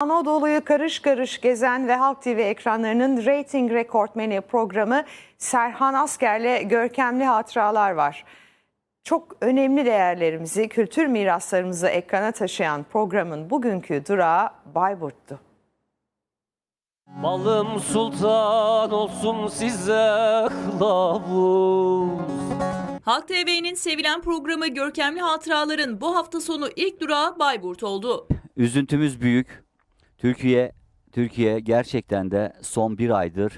Anadolu'yu karış karış gezen ve Halk TV ekranlarının reyting rekortmeni programı Serhan Asker'le görkemli hatıralar var. Çok önemli değerlerimizi, kültür miraslarımızı ekrana taşıyan programın bugünkü durağı Bayburt'tu. Malım sultan olsun size kılavuz. Halk TV'nin sevilen programı Görkemli Hatıraların bu hafta sonu ilk durağı Bayburt oldu. Üzüntümüz büyük. Türkiye Türkiye gerçekten de son bir aydır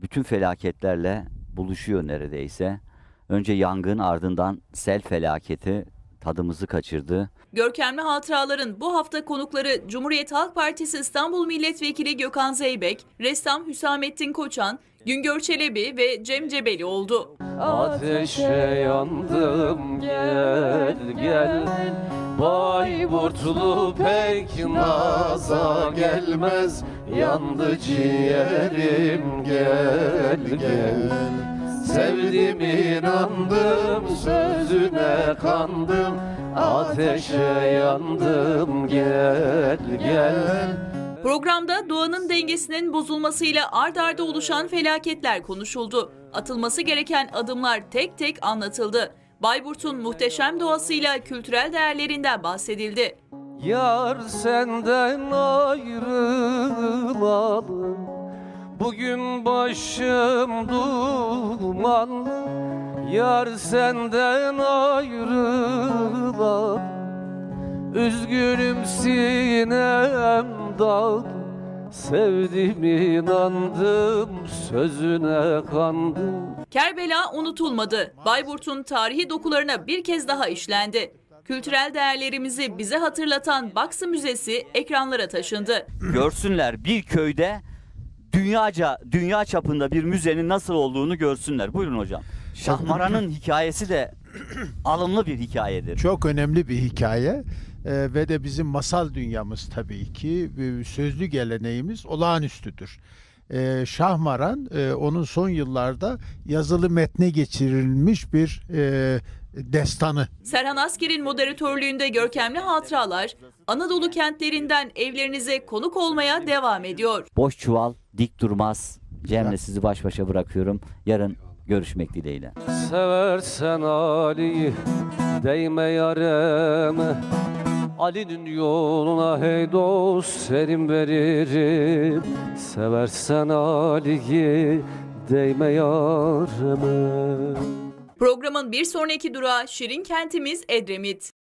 bütün felaketlerle buluşuyor neredeyse. Önce yangın ardından sel felaketi tadımızı kaçırdı. Görkemli Hatıraların bu hafta konukları Cumhuriyet Halk Partisi İstanbul Milletvekili Gökhan Zeybek, ressam Hüsamettin Koçan, Güngör Çelebi ve Cem Cebeli oldu. Ateşe yandım gel gel Bayburtlu pek naza gelmez Yandı ciğerim gel gel Sevdim inandım sözüne kandım Ateşe yandım gel gel Programda doğanın dengesinin bozulmasıyla ard arda oluşan felaketler konuşuldu. Atılması gereken adımlar tek tek anlatıldı. Bayburt'un muhteşem doğasıyla kültürel değerlerinden bahsedildi. Yar senden ayrılalım. Bugün başım dumanlı Yar senden ayrılalım. Üzgünüm sinem dağlı Sevdim inandım sözüne kandım Kerbela unutulmadı. Bayburt'un tarihi dokularına bir kez daha işlendi. Kültürel değerlerimizi bize hatırlatan Baksı Müzesi ekranlara taşındı. Görsünler bir köyde dünyaca dünya çapında bir müzenin nasıl olduğunu görsünler. Buyurun hocam. Şahmaran'ın hikayesi de alımlı bir hikayedir. Çok önemli bir hikaye Ee, ve de bizim masal dünyamız tabii ki e, sözlü geleneğimiz olağanüstüdür. Ee, Şahmaran e, onun son yıllarda yazılı metne geçirilmiş bir e, destanı. Serhan Asker'in moderatörlüğünde görkemli hatıralar Anadolu kentlerinden evlerinize konuk olmaya devam ediyor. Boş çuval dik durmaz. Cem'le sizi baş başa bırakıyorum. Yarın görüşmek dileğiyle. Seversen Ali'yi değme yareme Ali'nin yoluna hey dost serim veririm Seversen Ali'yi değme yareme Programın bir sonraki durağı Şirin kentimiz Edremit.